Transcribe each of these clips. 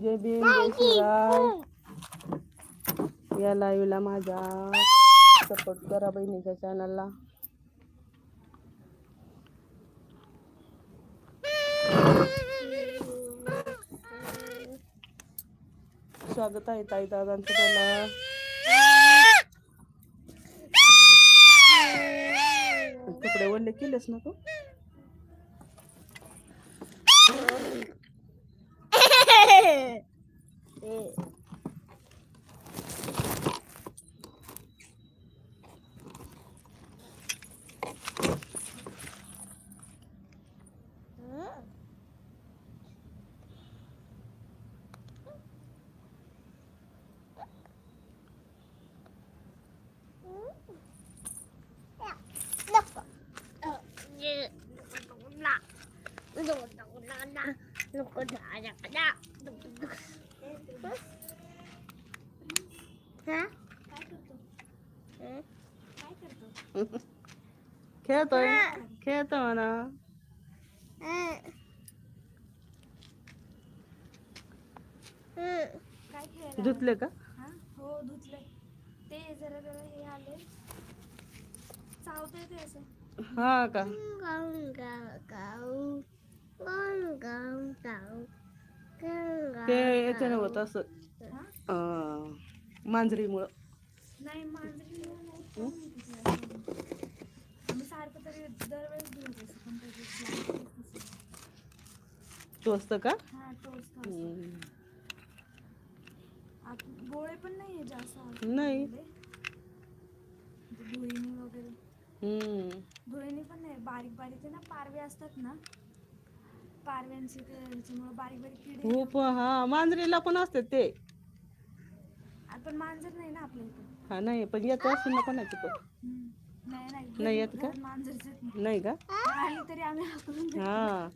जय भीम जय शिवराय या लाईव्हला माझ्या सपोर्ट करा बहिणीच्या चॅनलला स्वागत आहे ताई दादांचं त्याला कपडे वडले केलेस ना तू खेळतोय. खेळतो म्हणा. धुतले का? हा? हो धुतले. ते जरा जरा हे आले. चावतंय ते असं. हा का? ते याच्यानं होत असं. अं, मांजरीमुळं. नाही मांजरी नाही? आम्ही सारखं तरी दरवेळेस धुवत असतो पण त्याची लागतच नसेल. टोचतं का? हा गोळे पण नाहीये जास्त नाही. धुळीनी वगैरे. हम्म. धुळीनी पण नाही बारीक बारीक ना पारवे असतात ना पारव्यांचे ते ह्याच्यामुळे बारीक बारीक किडे हो हा मांजरीला पण असते ते. आपण मांजर नाही ना आपल्या इथे. हा नाही पण येत असेल ना कोणाची पण. नाही नाही नाही येत का? घरात मांजरच येत नाही. नाही का? आली तरी आम्ही हाकलून देतो. हा.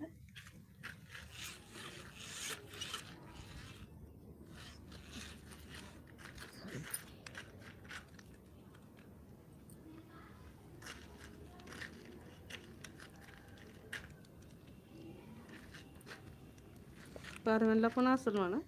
पारव्यांना पण असेल म्हणा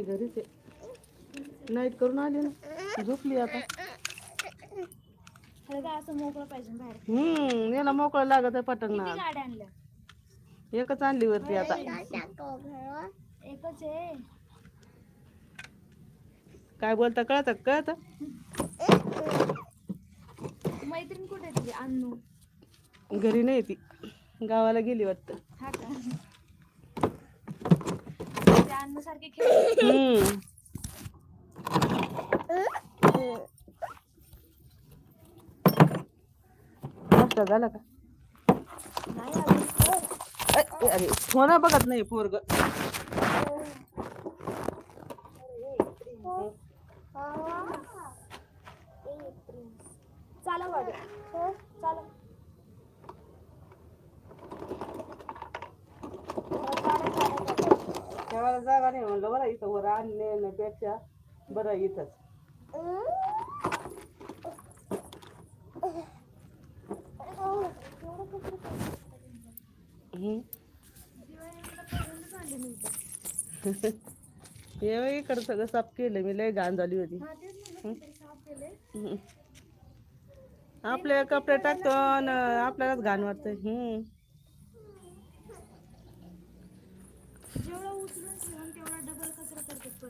नाही घरीच आहे. नाईट करून आली ना. झोपली आता. खरं काय असं मोकळं पाहिजे बाहेर हम्म याला मोकळं लागत आहे गाड्या आणल्या? एकच आणली वरती आता. एकच आहे. काय बोलता कळत कळत? मैत्रीण कुठे आहे तुझी अन्नू घरी नाही ती. गावाला गेली वाटतं. हा का? त्या अन्नू सारखे खेळ झाला का? नाही अजून. अ, अरे फोन बघत नाही पोरग. चाला गाडी चाला ठेवायला जागा नाही म्हणलं बरं इथं वर आणण्यापेक्षा बरं इथंच. हम्म. हे इकडं सगळं साफ केलं मी लय घाण झाली होती. आपल्या आपले कपडे टाकतो आणि आपल्यालाच घाण वाटतं हम्म जेवढा उचलून ठेवून तेवढा डबल कचरा करतात परत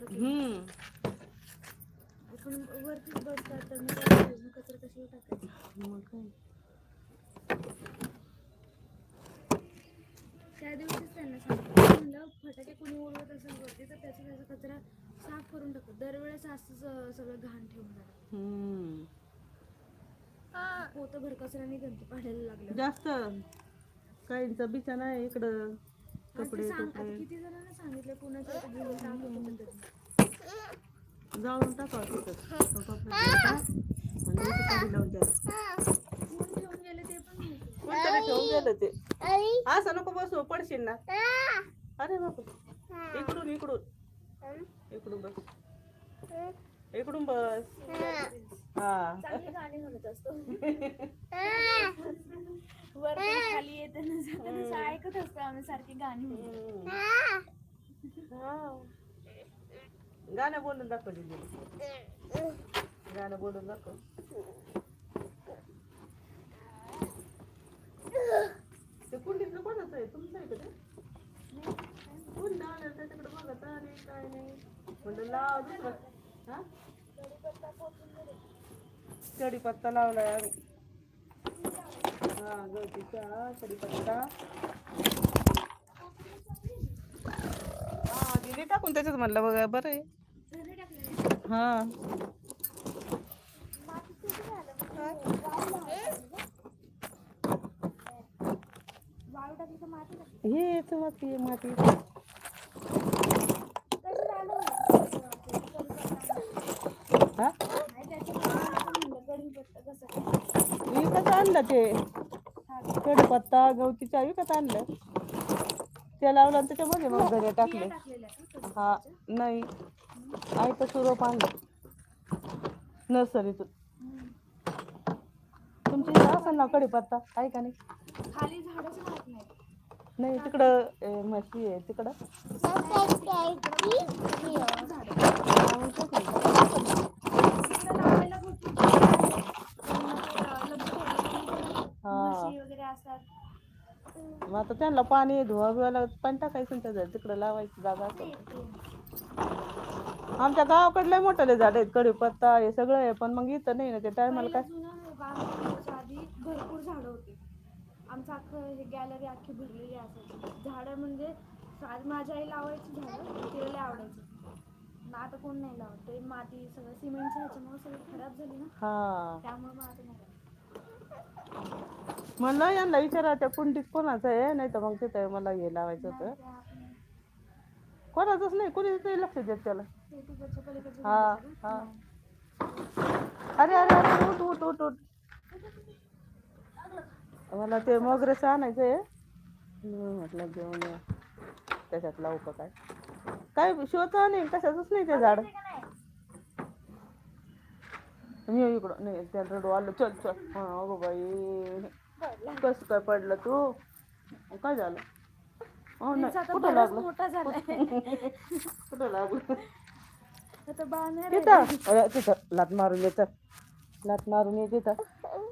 हम्म आपण वरतीच बसतात तर मग कचरा कशी टाकायचा मग काय त्या दिवशीच त्यांना सांगितलं म्हणलं फटाके कोणी उडवत असेल वरती तर त्याचा त्याचा कचरा साफ करून टाकतो दरवेळेस असंच सगळं घाण ठेवून जातात हम्म. पोतं भर कचऱ्याने गणती पाडायला लागलं जास्त काहींचा बिछाना आहे इकडं कपडे किती जणांना सांगितलं कुणाचं इथं घेऊन टाकत होतं तरी. जाळून टाकावं तिथं तो असं नको बसू पडशील ना. अरे बापू इकडून इकडून. इकडून बस. इकडून बस. हा. चांगली गाणी म्हणत असतो. वर खाली येताना असं ऐकत असतो आम्ही सारखी गाणी. गाणं बोलून दाखव दीदी. गाणं बोलून दाखव. ते कुंडीतलं कोणाचं आहे? तुमचं आहे का ते? कोण लावलं त्याच्याकडे बघत आणि काय नाही. म्हणलं लाव दुसरं. हा? कढीपत्ता लावलाय आम्ही. हा गवतीचा कढीपत्ता. हा दिली टाकून त्याच्यात म्हणलं बघा बरं आहे. हा. माती किती झालं? माती हे माती. माती हा? विकत आणलं ते. कढीपत्ता गवतीच्या विकत आणलं. ते लावलं आणि त्याच्यामध्ये मग घरी टाकले. हा नाही. नाही आयतं सुरोप आणलं नर्सरीतून. तुमची असेल ना कढीपत्ता? आहे का नाही? खाली झाडच राहत नाही नाही तिकडं म्हशी आहे तिकडं. आहे. मग. हा आता त्यांना पाणी धुवा बिवायला पाणी टाकायचं त्याच्यात. तिकडं लावायची जागा असेल आमच्या गावाकडले मोठे झाड आहेत कढीपत्ता हे सगळं आहे पण मग इथं नाही ना ते टायमाला काय? जुनं आधी भरपूर झाडं होती. आमचं अख्खं हे गॅलरी अख्खी भरलेली असायची झाडं म्हणजे आज माझी आई लावायची झाडं तिला लय आवडायचं. मग आता कोण नाही लावत ते माती सगळं सिमेंटचं ह्याच्यामुळे सगळं खराब झाली ना. हा. त्यामुळे मग आता नाही. लावत. म्हणलं यांना विचारा त्या कुंडीत कोणाचं आहे नाही तर मग तिथं मला हे लावायचं होतं. ते कोणाचंच नाही कुणीच नाही लक्ष देत त्याला. हा हा. अरे अरे अरे उठ उठ उठ उठ. मला ते मोगरेचं आणायचं आहे मी म्हटलं घेऊन ये. त्याच्यात लावू का काय? काय शिवचं नाही कशाचंच नाही ते झाड. मी इकडं नाही त्या रडू आलो. चल चल. हा अगो बाई. कसं काय पडलं तू? काय झालं? हो त्यांचा नाही आता कुठं बराच लागलं? मोठा झालाय. कुठं लागलं? आता बाळ नाही तिथं. अरे, तिथं. लात मारून येत. लात मारून ये तिथं.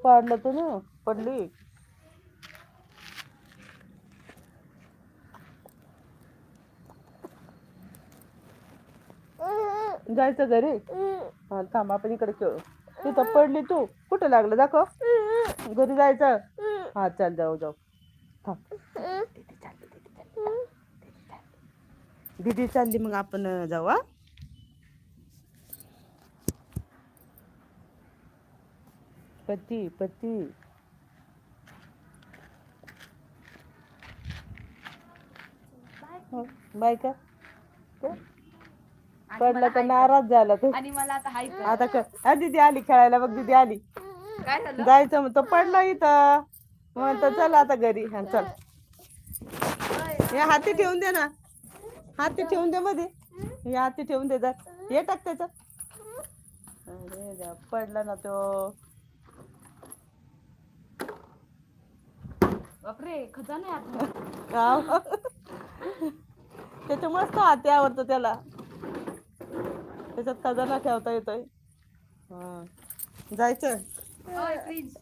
पडलं तू ना पडली. जायचं घरी? हा थांब आपण इकडे खेळू. तिथं पडली तू. कुठं लागलं? दाखव. घरी जायचं. हा चल जाऊ जाऊ. थांब. दीदी चालली मग आपण जाऊ हा. पती पती. हो, बाय का? पडला तर नाराज झाला तो. आणि मला आता हाय आता कर. हा दीदी आली खेळायला बघ दीदी आली. काय झालं? जायचं मग तो पडला इथं. म्हणतो चल आता घरी. हा चल. हे हाती ठेवून दे ना. हाती ठेवून दे मध्ये. हे हाती ठेवून दे जर हे टाक त्याच्यात अरे पडला ना तो. बापरे खजाना आहे आतमध्ये. गाव त्याच्यामुळेच तो हाती आवडतो त्याला. त्याच्यात खजाना ठेवता येतोय. हा. जायचं. ओय, फ्रीज.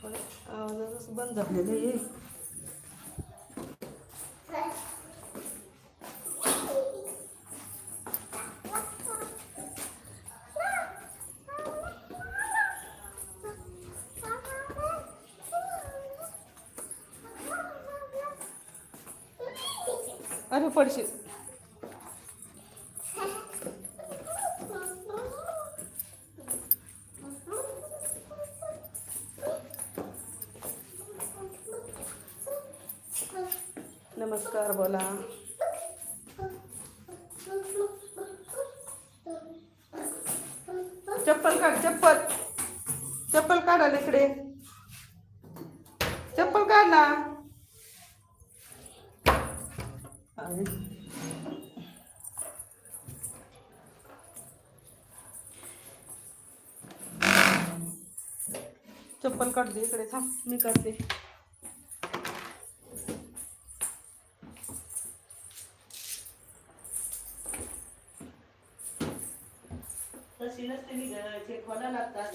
आवाजाचं बंद झालेलं आहे अरे पडशील नमस्कार बोला. चप्पल काढ चप्पल. चप्पल काढा इकडे. चप्पल काढ ना. चप्पल काढ दे इकडे थांब मी काढते. तशी नसते मी घराचे खोला लागतात